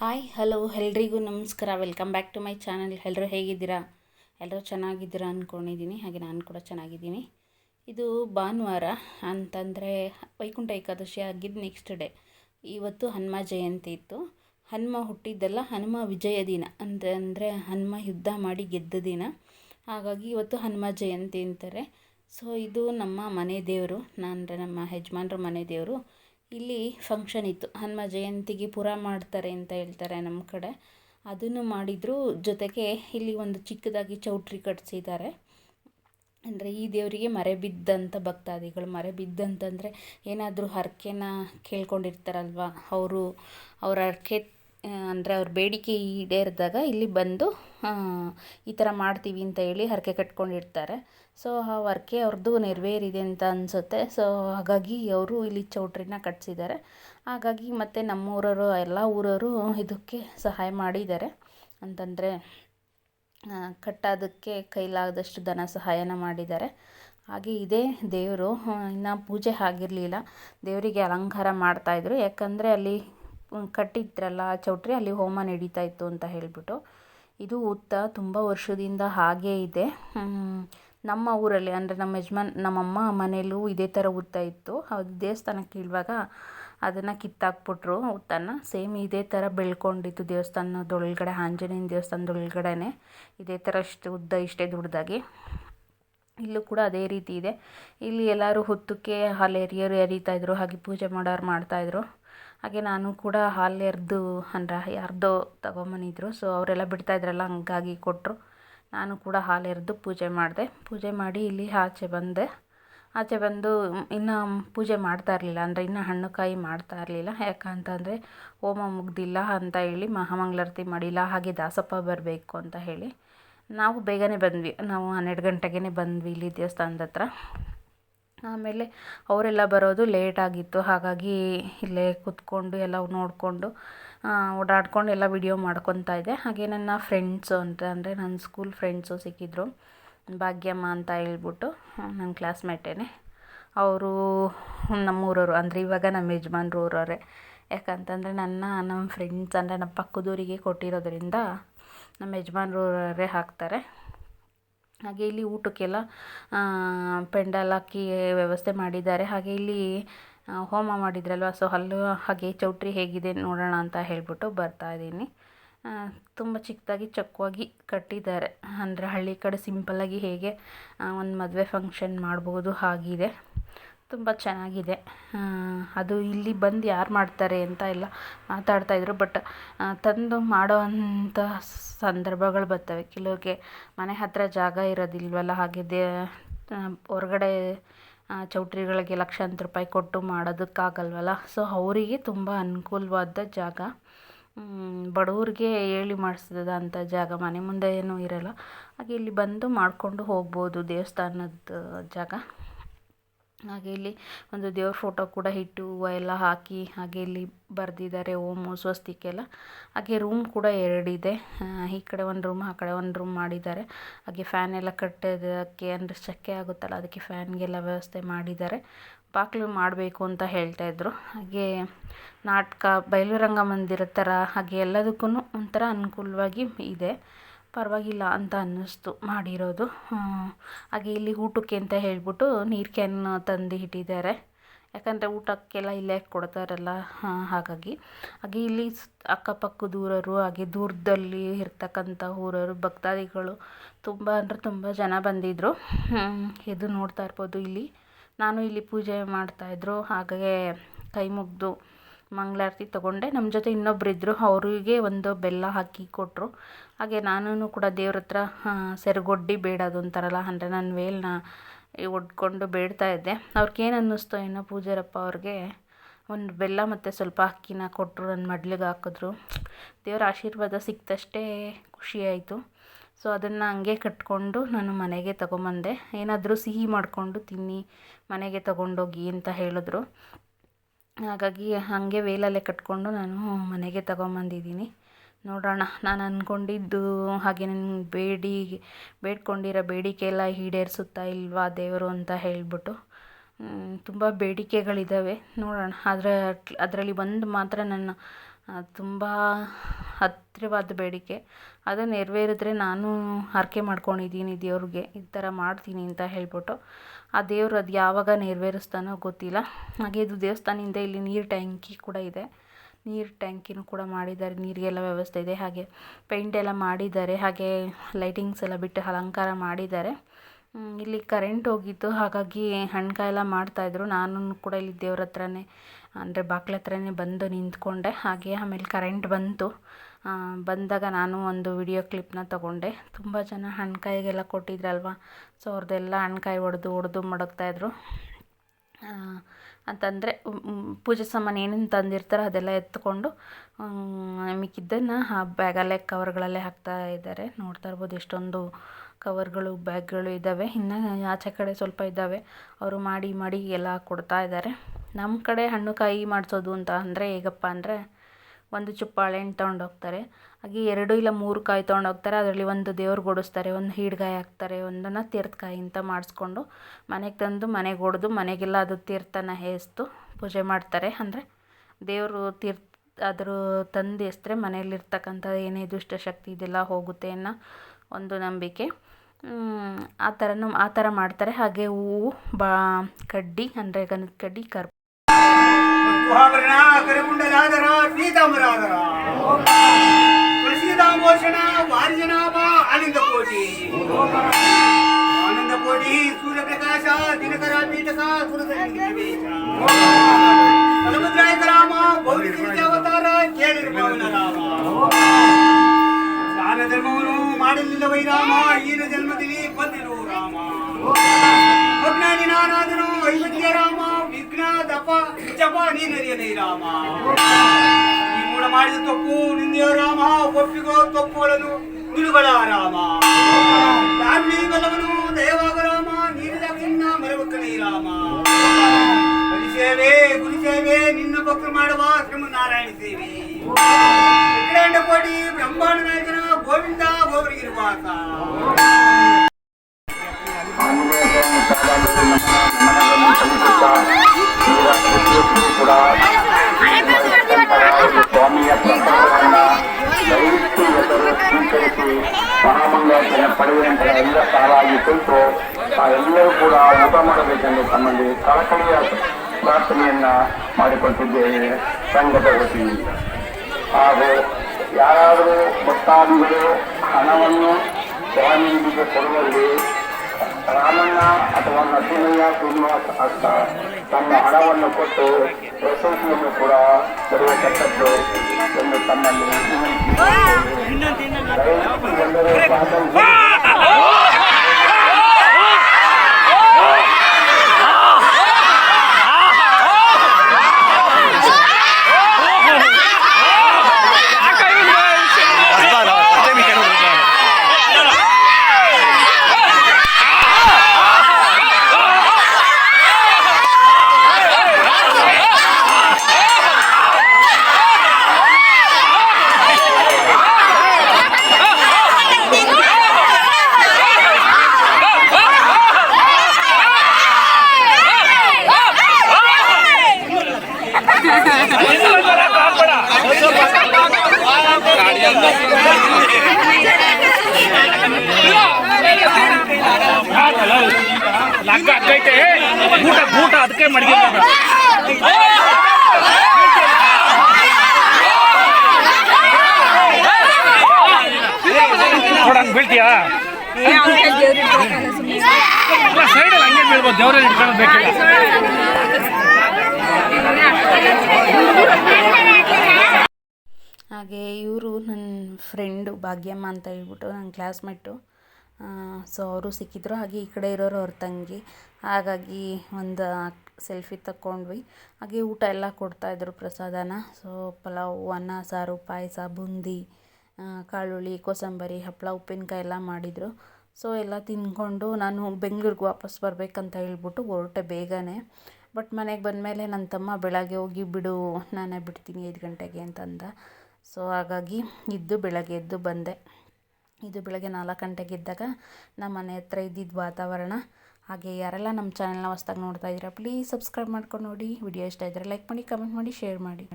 Hi, hello, ಎಲ್ರಿಗೂ ನಮಸ್ಕಾರ. Welcome back to my channel. ಎಲ್ಲರೂ ಹೇಗಿದ್ದೀರಾ? ಎಲ್ಲರೂ ಚೆನ್ನಾಗಿದ್ದೀರಾ ಅಂದ್ಕೊಂಡಿದ್ದೀನಿ ಹಾಗೆ ನಾನು ಕೂಡ ಚೆನ್ನಾಗಿದ್ದೀನಿ. ಇದು ಭಾನುವಾರ ಅಂತಂದರೆ ವೈಕುಂಠ ಏಕಾದಶಿ ಆಗಿದ್ದು ನೆಕ್ಸ್ಟ್ ಡೇ ಇವತ್ತು ಹನುಮ ಜಯಂತಿ ಇತ್ತು. ಹನುಮ ಹುಟ್ಟಿದ್ದಲ್ಲ ಹನುಮ ವಿಜಯ ದಿನ. ಅಂದರೆ ಹನುಮ ಯುದ್ಧ ಮಾಡಿ ಗೆದ್ದ ದಿನ. ಹಾಗಾಗಿ ಇವತ್ತು ಹನುಮ ಜಯಂತಿ ಅಂತಾರೆ. ಸೊ ಇದು ನಮ್ಮ ಮನೆ ದೇವರು. ನಾನು ನಮ್ಮ ಯಜಮಾನ್ರ ಮನೆ ದೇವರು. ಇಲ್ಲಿ ಫಂಕ್ಷನ್ ಇತ್ತು. ಹನುಮ ಜಯಂತಿಗೆ ಪುರ ಮಾಡ್ತಾರೆ ಅಂತ ಹೇಳ್ತಾರೆ ನಮ್ಮ ಕಡೆ. ಅದನ್ನು ಮಾಡಿದರು. ಜೊತೆಗೆ ಇಲ್ಲಿ ಒಂದು ಚಿಕ್ಕದಾಗಿ ಚೌಟ್ರಿ ಕಟ್ಸಿದ್ದಾರೆ. ಅಂದರೆ ಈ ದೇವರಿಗೆ ಮರೆ ಬಿದ್ದಂಥ ಭಕ್ತಾದಿಗಳು. ಮರೆ ಬಿದ್ದಂತಂದರೆ ಏನಾದರೂ ಹರಕೆನ ಕೇಳ್ಕೊಂಡಿರ್ತಾರಲ್ವ? ಅವರು, ಅವ್ರ ಹರಕೆ ಅಂದರೆ ಅವ್ರ ಬೇಡಿಕೆ ಈಡೇರಿದಾಗ ಇಲ್ಲಿ ಬಂದು ಈ ಥರ ಮಾಡ್ತೀವಿ ಅಂತ ಹೇಳಿ ಹರಕೆ ಕಟ್ಕೊಂಡಿರ್ತಾರೆ. ಸೊ, ಆ ಹರಕೆ ಅವ್ರದ್ದು ನೆರವೇರಿದೆ ಅಂತ ಅನಿಸುತ್ತೆ. ಸೊ, ಹಾಗಾಗಿ ಅವರು ಇಲ್ಲಿ ಚೌಟ್ರಿನ ಕಟ್ಟಿಸಿದ್ದಾರೆ ಹಾಗಾಗಿ ಮತ್ತು ನಮ್ಮೂರವರು, ಎಲ್ಲ ಊರವರು ಇದಕ್ಕೆ ಸಹಾಯ ಮಾಡಿದ್ದಾರೆ. ಅಂತಂದರೆ ಕಟ್ಟೋದಕ್ಕೆ ಕೈಲಾದಷ್ಟು ಧನ ಸಹಾಯನ ಮಾಡಿದ್ದಾರೆ. ಹಾಗೆ ಇದೇ ದೇವರು ಇನ್ನು ಪೂಜೆ ಆಗಿರಲಿಲ್ಲ. ದೇವರಿಗೆ ಅಲಂಕಾರ ಮಾಡ್ತಾಯಿದ್ರು ಯಾಕಂದರೆ ಅಲ್ಲಿ ಕಟ್ಟಿದ್ರಲ್ಲ ಚೌಟ್ರಿ, ಅಲ್ಲಿ ಹೋಮ ನಡೀತಾ ಇತ್ತು ಅಂತ ಹೇಳಿಬಿಟ್ಟು. ಇದು ಉತ್ತ ತುಂಬ ವರ್ಷದಿಂದ ಹಾಗೇ ಇದೆ. ನಮ್ಮ ಊರಲ್ಲಿ ಅಂದರೆ ನಮ್ಮ ಯಜಮಾನ್, ನಮ್ಮಮ್ಮ ಮನೆಯಲ್ಲೂ ಇದೇ ಥರ ಉತ್ತ ಇತ್ತು. ಅದು ದೇವಸ್ಥಾನಕ್ಕೆ ಇಳುವಾಗ ಅದನ್ನು ಕಿತ್ತಾಕ್ಬಿಟ್ರು ಉತ್ತನ್ನು ಸೇಮ್ ಇದೇ ಥರ ಬೆಳ್ಕೊಂಡಿತ್ತು ದೇವಸ್ಥಾನದೊಳಗಡೆ, ಆಂಜನೇಯನ ದೇವಸ್ಥಾನದೊಳಗಡೆನೆ ಇದೇ ಥರ ಅಷ್ಟು ಉದ್ದ ಇಷ್ಟೇ ದೊಡ್ಡದಾಗಿ. ಇಲ್ಲೂ ಕೂಡ ಅದೇ ರೀತಿ ಇದೆ. ಇಲ್ಲಿ ಎಲ್ಲರೂ ಹುತ್ತಕ್ಕೆ ಹಾಲು ಎರಿಯೋರು ಇದ್ದರು ಹಾಗೆ ಪೂಜೆ ಮಾಡೋರು ಮಾಡ್ತಾಯಿದ್ರು ಹಾಗೆ ನಾನು ಕೂಡ ಹಾಲು ಎರೆದು ಅಂದ್ರೆ ಯಾರ್ದೋ ತಗೊಂಬಂದಿದ್ರು. ಸೊ ಅವರೆಲ್ಲ ಬಿಡ್ತಾಯಿದ್ರಲ್ಲ ಹಂಗಾಗಿ ಕೊಟ್ಟರು ನಾನು ಕೂಡ ಹಾಲು ಎರೆದು ಪೂಜೆ ಮಾಡಿದೆ. ಪೂಜೆ ಮಾಡಿ ಇಲ್ಲಿ ಆಚೆ ಬಂದೆ. ಆಚೆ ಬಂದು ಇನ್ನೂ ಪೂಜೆ ಮಾಡ್ತಾ ಇರಲಿಲ್ಲ. ಅಂದರೆ ಇನ್ನೂ ಹಣ್ಣು ಕಾಯಿ ಮಾಡ್ತಾ ಇರಲಿಲ್ಲ. ಯಾಕಂತಂದರೆ ಹೋಮ ಮುಗ್ದಿಲ್ಲ ಅಂತ ಹೇಳಿ ಮಹಾಮಂಗಳಾರತಿ ಮಾಡಿಲ್ಲ. ಹಾಗೆ ದಾಸಪ್ಪ ಬರಬೇಕು ಅಂತ ಹೇಳಿ ನಾವು ಬೇಗನೆ ಬಂದ್ವಿ. ನಾವು ಹನ್ನೆರಡು ಗಂಟೆಗೇ ಬಂದ್ವಿ ಇಲ್ಲಿ ದೇವಸ್ಥಾನದ ಹತ್ರ. ಆಮೇಲೆ ಅವರೆಲ್ಲ ಬರೋದು ಲೇಟ್ ಆಗಿತ್ತು. ಹಾಗಾಗಿ ಇಲ್ಲೇ ಕೂತ್ಕೊಂಡು ಎಲ್ಲ ನೋಡಿಕೊಂಡು ಓಡಾಡ್ಕೊಂಡು ಎಲ್ಲ ವಿಡಿಯೋ ಮಾಡ್ಕೊತಾ ಇದ್ದೆ. ಹಾಗೆ ನನ್ನ ಫ್ರೆಂಡ್ಸು ಅಂತ ಅಂದರೆ ನನ್ನ ಸ್ಕೂಲ್ ಫ್ರೆಂಡ್ಸು ಸಿಕ್ಕಿದ್ರು. ಭಾಗ್ಯಮ್ಮ ಅಂತ ಹೇಳ್ಬಿಟ್ಟು ನನ್ನ ಕ್ಲಾಸ್ಮೇಟೇನೆ ಅವರು ನಮ್ಮೂರವರು, ಅಂದರೆ ಇವಾಗ ನಮ್ಮ ಯಜಮಾನ್ರು ಊರವರೇ. ಯಾಕಂತಂದರೆ ನನ್ನ, ನಮ್ಮ ಫ್ರೆಂಡ್ಸ್ ಅಂದರೆ ನಮ್ಮ ಪಕ್ಕದೂರಿಗೆ ಕೊಟ್ಟಿರೋದ್ರಿಂದ ನಮ್ಮ ಯಜಮಾನ್ರು ಊರವರೇ ಹಾಕ್ತಾರೆ. ಹಾಗೆ ಇಲ್ಲಿ ಊಟಕ್ಕೆಲ್ಲ ಪೆಂಡಾಲ್ ಹಾಕಿ ವ್ಯವಸ್ಥೆ ಮಾಡಿದ್ದಾರೆ. ಹಾಗೆ ಇಲ್ಲಿ ಹೋಮ ಮಾಡಿದ್ರಲ್ವ? ಸೊ ಅಲ್ಲೂ ಹಾಗೆ ಚೌಟ್ರಿ ಹೇಗಿದೆ ನೋಡೋಣ ಅಂತ ಹೇಳಿಬಿಟ್ಟು ಬರ್ತಾ ಇದ್ದೀನಿ. ತುಂಬ ಚಿಕ್ಕದಾಗಿ ಚಕ್ಕವಾಗಿ ಕಟ್ಟಿದ್ದಾರೆ. ಅಂದರೆ ಹಳ್ಳಿ ಕಡೆ ಸಿಂಪಲ್ಲಾಗಿ ಹೇಗೆ ಒಂದು ಮದುವೆ ಫಂಕ್ಷನ್ ಮಾಡ್ಬೋದು, ಹಾಗಿದೆ. ತುಂಬ ಚೆನ್ನಾಗಿದೆ. ಅದು ಇಲ್ಲಿ ಬಂದು ಯಾರು ಮಾಡ್ತಾರೆ ಅಂತ ಎಲ್ಲ ಮಾತಾಡ್ತಾಯಿದ್ರು ಬಟ್ ತಂದು ಮಾಡೋವಂಥ ಸಂದರ್ಭಗಳು ಬರ್ತವೆ. ಕೆಲವ್ರಿಗೆ ಮನೆ ಹತ್ತಿರ ಜಾಗ ಇರೋದಿಲ್ವಲ್ಲ, ಹಾಗೆ ದೇ ಹೊರಗಡೆ ಚೌಟ್ರಿಗಳಿಗೆ ಲಕ್ಷಾಂತರ ರೂಪಾಯಿ ಕೊಟ್ಟು ಮಾಡೋದಕ್ಕಾಗಲ್ವಲ್ಲ. ಸೊ ಅವರಿಗೆ ತುಂಬ ಅನುಕೂಲವಾದ ಜಾಗ. ಬಡವ್ರಿಗೆ ಹೇಳಿ ಮಾಡಿಸಿದಂಥ ಜಾಗ, ಮನೆ ಮುಂದೆ ಏನೂ ಇರೋಲ್ಲ. ಹಾಗೆ ಇಲ್ಲಿ ಬಂದು ಮಾಡಿಕೊಂಡು ಹೋಗ್ಬೋದು ದೇವಸ್ಥಾನದ ಜಾಗ. ಹಾಗೆ ಇಲ್ಲಿ ಒಂದು ದೇವ್ರ ಫೋಟೋ ಕೂಡ ಇಟ್ಟು ಹೂವು ಎಲ್ಲ ಹಾಕಿ ಹಾಗೆ ಇಲ್ಲಿ ಬರೆದಿದ್ದಾರೆ ಓಮು ಸ್ವಸ್ತಿಕೆಲ್ಲ. ಹಾಗೆ ರೂಮ್ ಕೂಡ ಎರಡಿದೆ. ಈ ಕಡೆ ಒಂದು ರೂಮ್ ಆ ಕಡೆ ಒಂದು ರೂಮ್ ಮಾಡಿದ್ದಾರೆ. ಹಾಗೆ ಫ್ಯಾನ್ ಎಲ್ಲ ಕಟ್ಟೋದಕ್ಕೆ ಅಂದರೆ ಸೆಕೆ ಆಗುತ್ತಲ್ಲ, ಅದಕ್ಕೆ ಫ್ಯಾನ್ಗೆಲ್ಲ ವ್ಯವಸ್ಥೆ ಮಾಡಿದ್ದಾರೆ. ಬಾಗಿಲು ಮಾಡಬೇಕು ಅಂತ ಹೇಳ್ತಾ ಹೇಳ್ತಾಯಿದ್ರು ಹಾಗೆ ನಾಟಕ ಬಯಲು ರಂಗಮಂದಿರದ ಥರ ಹಾಗೆ ಎಲ್ಲದಕ್ಕೂ ಒಂಥರ ಅನುಕೂಲವಾಗಿ ಇದೆ. ಪರವಾಗಿಲ್ಲ ಅಂತ ಅನ್ನಿಸ್ತು ಮಾಡಿರೋದು. ಹಾಗೆ ಇಲ್ಲಿ ಊಟಕ್ಕೆ ಅಂತ ಹೇಳಿಬಿಟ್ಟು ನೀರು ಕ್ಯಾನ್ ತಂದು ಇಟ್ಟಿದ್ದಾರೆ. ಯಾಕಂದರೆ ಊಟಕ್ಕೆಲ್ಲ ಇಲ್ಲೇ ಕೊಡ್ತಾರಲ್ಲ ಹಾಗಾಗಿ. ಹಾಗೆ ಇಲ್ಲಿ ಅಕ್ಕಪಕ್ಕ ದೂರರು, ಹಾಗೆ ದೂರದಲ್ಲಿ ಇರ್ತಕ್ಕಂಥ ಊರವರು ಭಕ್ತಾದಿಗಳು ತುಂಬ ಅಂದರೆ ತುಂಬ ಜನ ಬಂದಿದ್ದರು ಇದು ನೋಡ್ತಾ ಇರ್ಬೋದು ಇಲ್ಲಿ. ನಾನು ಇಲ್ಲಿ ಪೂಜೆ ಮಾಡ್ತಾಯಿದ್ರು ಹಾಗೆ ಕೈ ಮುಗಿದು ಮಂಗಳಾರತಿ ತಗೊಂಡೆ. ನಮ್ಮ ಜೊತೆ ಇನ್ನೊಬ್ರು ಇದ್ದರು ಅವರಿಗೆ ಒಂದು ಬೆಲ್ಲ ಹಾಕಿ ಕೊಟ್ಟರು ಹಾಗೆ ನಾನು ಕೂಡ ದೇವ್ರ ಹತ್ರ ಸೆರಗೊಡ್ಡಿ ಬೇಡೋದು ಅಂತಾರಲ್ಲ, ಅಂದರೆ ನನ್ನ ವೇಲನ್ನ ಒಡ್ಕೊಂಡು ಬೇಡ್ತಾ ಇದ್ದೆ. ಅವ್ರಿಗೇನು ಅನ್ನಿಸ್ತೋ ಏನೋ ಪೂಜಾರಪ್ಪ ಅವ್ರಿಗೆ? ಒಂದು ಬೆಲ್ಲ ಮತ್ತು ಸ್ವಲ್ಪ ಅಕ್ಕಿನ ಕೊಟ್ಟರು ನನ್ನ ಮಡ್ಲಿಗೆ ಹಾಕಿದ್ರು. ದೇವ್ರ ಆಶೀರ್ವಾದ ಸಿಕ್ತಷ್ಟೇ ಖುಷಿಯಾಯಿತು ಸೊ, ಅದನ್ನು ಹಂಗೆ ಕಟ್ಕೊಂಡು ನಾನು ಮನೆಗೆ ತಗೊಂಬಂದೆ. ಏನಾದರೂ ಸಿಹಿ ಮಾಡಿಕೊಂಡು ತಿನ್ನಿ, ಮನೆಗೆ ತಗೊಂಡೋಗಿ ಅಂತ ಹೇಳಿದ್ರು. ಹಾಗಾಗಿ ಹಾಗೆ ವೇಲಲ್ಲೇ ಕಟ್ಕೊಂಡು ನಾನು ಮನೆಗೆ ತಗೊಂಬಂದಿದ್ದೀನಿ. ನೋಡೋಣ, ನಾನು ಅಂದ್ಕೊಂಡಿದ್ದು ಹಾಗೆ ನನ್ನ ಬೇಡಿ, ಬೇಡ್ಕೊಂಡಿರೋ ಬೇಡಿಕೆ ಎಲ್ಲ ಈಡೇರಿಸುತ್ತಾ ಇಲ್ವಾ ದೇವರು ಅಂತ ಹೇಳಿಬಿಟ್ಟು ತುಂಬ ಬೇಡಿಕೆಗಳಿದ್ದಾವೆ ನೋಡೋಣ, ಆದರೆ ಅದರಲ್ಲಿ ಒಂದು ಮಾತ್ರ ನನ್ನ ತುಂಬ ಹತ್ತಿರವಾದ ಬೇಡಿಕೆ. ಅದು ನೆರವೇರಿದ್ರೆ ನಾನು ಹರಕೆ ಮಾಡ್ಕೊಂಡಿದ್ದೀನಿ ದೇವ್ರಿಗೆ. ಈ ಥರ ಮಾಡ್ತೀನಿ ಅಂತ ಹೇಳ್ಬಿಟ್ಟು ಆ ದೇವ್ರು ಅದು ಯಾವಾಗ ನೆರವೇರಿಸ್ತಾನೋ ಗೊತ್ತಿಲ್ಲ. ಹಾಗೆ ಇದು ದೇವಸ್ಥಾನದಿಂದ ಇಲ್ಲಿ ನೀರು ಟ್ಯಾಂಕಿ ಕೂಡ ಇದೆ. ನೀರು ಟ್ಯಾಂಕಿನೂ ಕೂಡ ಮಾಡಿದ್ದಾರೆ. ನೀರಿಗೆಲ್ಲ ವ್ಯವಸ್ಥೆ ಇದೆ. ಹಾಗೆ ಪೇಂಟ್ ಎಲ್ಲ ಮಾಡಿದ್ದಾರೆ. ಹಾಗೆ ಲೈಟಿಂಗ್ಸ್ ಎಲ್ಲ ಬಿಟ್ಟು ಅಲಂಕಾರ ಮಾಡಿದ್ದಾರೆ. ಇಲ್ಲಿ ಕರೆಂಟ್ ಹೋಗಿತ್ತು. ಹಾಗಾಗಿ ಹಣ್ಕಾಯಿ ಎಲ್ಲ ಮಾಡ್ತಾಯಿದ್ರು ನಾನು ಕೂಡ ಇಲ್ಲಿ ದೇವ್ರ ಹತ್ರನೇ, ಅಂದರೆ ಬಾಗ್ಲ ಹತ್ರನೇ ಬಂದು ನಿಂತ್ಕೊಂಡೆ. ಹಾಗೆ ಆಮೇಲೆ ಕರೆಂಟ್ ಬಂತು. ಬಂದಾಗ ನಾನು ಒಂದು ವಿಡಿಯೋ ಕ್ಲಿಪ್ನ ತಗೊಂಡೆ. ತುಂಬ ಜನ ಹಣ್ಕಾಯಿಗೆಲ್ಲ ಕೊಟ್ಟಿದ್ರಲ್ವ? ಸೊ, ಅವ್ರದ್ದೆಲ್ಲ ಹಣ್ಕಾಯಿ ಒಡೆದು ಹೊಡೆದು ಮಡಗ್ತಾಯಿದ್ರು ಅಂತಂದರೆ ಪೂಜೆ ಸಾಮಾನು ಏನೇನು ತಂದಿರ್ತಾರೋ ಅದೆಲ್ಲ ಎತ್ಕೊಂಡು ಮಿಕ್ಕಿದ್ದನ್ನು ಆ ಬ್ಯಾಗಲ್ಲೇ, ಕವರ್ಗಳಲ್ಲೇ ಹಾಕ್ತಾ ಇದ್ದಾರೆ. ನೋಡ್ತಾ ಇರ್ಬೋದು, ಎಷ್ಟೊಂದು ಕವರ್ಗಳು, ಬ್ಯಾಗ್ಗಳು ಇದ್ದಾವೆ. ಇನ್ನು ಆಚೆ ಕಡೆ ಸ್ವಲ್ಪ ಇದ್ದಾವೆ. ಅವರು ಮಾಡಿ ಮಾಡಿ ಎಲ್ಲ ಕೊಡ್ತಾ ಇದ್ದಾರೆ. ನಮ್ಮ ಕಡೆ ಹಣ್ಣು ಕಾಯಿ ಮಾಡಿಸೋದು ಅಂತ ಅಂದರೆ, ಹೇಗಪ್ಪ ಅಂದರೆ ಒಂದು ಚುಪ್ಪಾಳೆ ಹಣ್ಣು ತೊಗೊಂಡೋಗ್ತಾರೆ ಹಾಗೆ ಎರಡು ಇಲ್ಲ ಮೂರು ಕಾಯಿ ತೊಗೊಂಡು ಹೋಗ್ತಾರೆ. ಅದರಲ್ಲಿ ಒಂದು ದೇವ್ರಿಗೆ ಓಡಿಸ್ತಾರೆ ಒಂದು ಹೀಡ್ಗಾಯಿ ಹಾಕ್ತಾರೆ, ಒಂದನ್ನು ತೀರ್ಥಕಾಯಿ ಅಂತ ಮಾಡಿಸ್ಕೊಂಡು ಮನೆಗೆ ತಂದು ಮನೆಗೆ ಒಡೆದು ಮನೆಗೆಲ್ಲ ಅದು ತೀರ್ಥನ ಹೇಸ್ತು ಪೂಜೆ ಮಾಡ್ತಾರೆ. ಅಂದರೆ ದೇವರು ತೀರ್ಥ ಅದ್ರ ತಂದು ಎಸ್ದ್ರೆ ಮನೆಯಲ್ಲಿರ್ತಕ್ಕಂಥ ಏನೇ ದುಷ್ಟಶಕ್ತಿ ಇದೆಲ್ಲ ಹೋಗುತ್ತೆ ಅನ್ನೋ ಒಂದು ನಂಬಿಕೆ. ಆ ಥರನೂ ಆ ಥರ ಮಾಡ್ತಾರೆ. ಹಾಗೆ ಹೂವು, ಬಾ, ಕಡ್ಡಿ, ಅಂದರೆ ಗಂಧದ ಕಡ್ಡಿ ಕರ್ ಗುಹಾಭರಣ ಕರಿಗುಂಡಲಾದರ ಪೀತಾಂಬರಾದರ ತುಳಸೀದಾಂಬೋಷಣ ವಾರ್ಜನಾಮ ಆನಂದ ಕೋಟಿ ಆನಂದ ಕೋಟಿ ಸೂರ್ಯಪ್ರಕಾಶ ದಿನಕರ ಪೀಠಕ ಸಮುದ್ರಾಯಕ ರಾಮ ಗೌರಿ ಅವತಾರ ಕೇಳಿರ ಪವನ ರಾಮ ದಾನ ಧರ್ಮವನ್ನು ಮಾಡಲಿಲ್ಲ ವೈರಾಮ ಈನ ಜನ್ಮದಲ್ಲಿ ಬಂದಿರು ರಾಮ ದಪ ಜಪ ನೀನರಿಯನೇ ರಾಮ ಈ ಮೂಢ ಮಾಡಿದ ತಪ್ಪು ನಿಂದೆಯ ರಾಮ ಒಪ್ಪಿಗೋ ತಪ್ಪುಗಳನ್ನು ನಿಲುಗಳ ರಾಮ ದಾನ್ಮಿ ಬಲವನು ದಯವಾಗ ರಾಮ ನೀರಿದ ಚಿನ್ನ ಮರವಕ್ಕನೇ ರಾಮ ಹರಿಸೇವೆ ಗುರುಸೇವೆ ನಿನ್ನ ಭಕ್ತರು ಮಾಡುವ ಶ್ರೀಮನ್ನಾರಾಯಣ ಸೇವೆ ಅಖಿಲಾಂಡ ಕೋಟಿ ಬ್ರಹ್ಮಾಂಡ ನಾಯಕನ ಗೋವಿಂದ ಗೋವರಿಗಿರುವಾಸ ಮನವನ್ನು ಸಲ್ಲಿಸುತ್ತಾ ಇವರ ಪ್ರತಿಯೊಬ್ಬರೂ ಕೂಡ ಸ್ವಾಮಿಯ ಪ್ರಸಾದವನ್ನು ದಯವಿಟ್ಟು ಎಲ್ಲರೂ ಸ್ವೀಕರಿಸಿ ಮಹಾಮಂಗಳಾಚರಣೆ ಪಡೆಯುವಂತ ಎಲ್ಲ ಸಾಲಾಗಿ ಕುಳಿತು ಎಲ್ಲರೂ ಕೂಡ ಊಟ ಮಾಡಬೇಕೆಂದು ತಮ್ಮಲ್ಲಿ ಕಳಕಳಿಯ ಪ್ರಾರ್ಥನೆಯನ್ನ ಮಾಡಿಕೊಟ್ಟಿದ್ದೇವೆ ಸಂಘದ ವತಿಯಿಂದ. ಹಾಗೂ ಯಾರಾದರೂ ಭಕ್ತಾದಿಗಳು ಹಣವನ್ನು ಸ್ವಾಮೀಜಿಗೆ ಕೊಡುವಲ್ಲಿ ರಾಮಣ್ಣ ಅಥವಾ ನರಸಿಂಹಯ್ಯ ಶ್ರೀನಿವಾಸ್ ಅಂತ ತಮ್ಮ ಹಣವನ್ನು ಕೊಟ್ಟು ಪ್ರಶಂಸೆಯನ್ನು ಕೂಡ ಬರೆಯತಕ್ಕದ್ದು ಎಂದು ತಮ್ಮಲ್ಲಿ ವಿನಂತಿಸುತ್ತೇವೆ. ದಯವಿಟ್ಟು ಎಲ್ಲರೂ ಸಹಕರಿಸಿ ಊಟ ಊಟ ಅದಕ್ಕೆ ಮಡಿಗೆ ನೋಡಂಗ್ ಬೀಳ್ತೀಯಾ ಸೈಡಲ್ಲಿ ಹಂಗೆ ಬೀಳ್ಬೋದು ದೇವ್ರಲ್ಲಿ ಇಟ್ಕೊಳ್ಳೋದು ಹಾಗೆ ಇವರು ನನ್ನ ಫ್ರೆಂಡು ಭಾಗ್ಯಮ್ಮ ಅಂತ ಹೇಳ್ಬಿಟ್ಟು ನನ್ನ ಕ್ಲಾಸ್ಮೇಟು ಸೊ ಅವರು ಸಿಕ್ಕಿದ್ರು. ಹಾಗೆ ಈ ಕಡೆ ಇರೋರು ಅವ್ರ ತಂಗಿ. ಹಾಗಾಗಿ ಒಂದು ಸೆಲ್ಫಿ ತಕ್ಕೊಂಡ್ವಿ ಹಾಗೆ ಊಟ ಎಲ್ಲ ಕೊಡ್ತಾಯಿದ್ರು ಪ್ರಸಾದನ. ಸೊ ಪಲಾವು, ಅನ್ನ, ಸಾರು, ಪಾಯಸ, ಬೂಂದಿ ಕಾಳುಳ್ಳಿ, ಕೋಸಂಬರಿ ಹಪ್ಪಳ ಉಪ್ಪಿನಕಾಯಿ ಎಲ್ಲ ಮಾಡಿದರು. ಸೊ ಎಲ್ಲ ತಿಂದ್ಕೊಂಡು ನಾನು ಬೆಂಗ್ಳೂರಿಗೆ ವಾಪಸ್ ಬರಬೇಕಂತ ಹೇಳ್ಬಿಟ್ಟು ಹೊರಟೆ ಬೇಗನೆ. ಬಟ್ ಮನೆಗೆ ಬಂದಮೇಲೆ ನನ್ನ ತಮ್ಮ ಬೆಳಗ್ಗೆ ಹೋಗಿ, ಬಿಡು, ನಾನೇ ಬಿಡ್ತೀನಿ ಐದು ಗಂಟೆಗೆ ಅಂತಂದ. ಸೊ ಹಾಗಾಗಿ ಇದ್ದು ಬೆಳಗ್ಗೆ ಎದ್ದು ಬಂದೆ. ಇದು ಬೆಳಗ್ಗೆ ನಾಲ್ಕು ಗಂಟೆಗೆ ಇದ್ದಾಗ ನಮ್ಮ ಮನೆ ಹತ್ರ ಇದ್ದಿದ್ದ ವಾತಾವರಣ, ಹಾಗೆ ಯಾರೆಲ್ಲ ನಮ್ಮ ಚಾನಲ್ನ ಹೊಸ್ದಾಗಿ ನೋಡ್ತಾ ಇದ್ದೀರಾ ಪ್ಲೀಸ್ ಸಬ್ಸ್ಕ್ರೈಬ್ ಮಾಡ್ಕೊಂಡು ನೋಡಿ. ವಿಡಿಯೋ ಇಷ್ಟ ಇದ್ದರೆ ಲೈಕ್ ಮಾಡಿ ಕಮೆಂಟ್ ಮಾಡಿ ಶೇರ್ ಮಾಡಿ.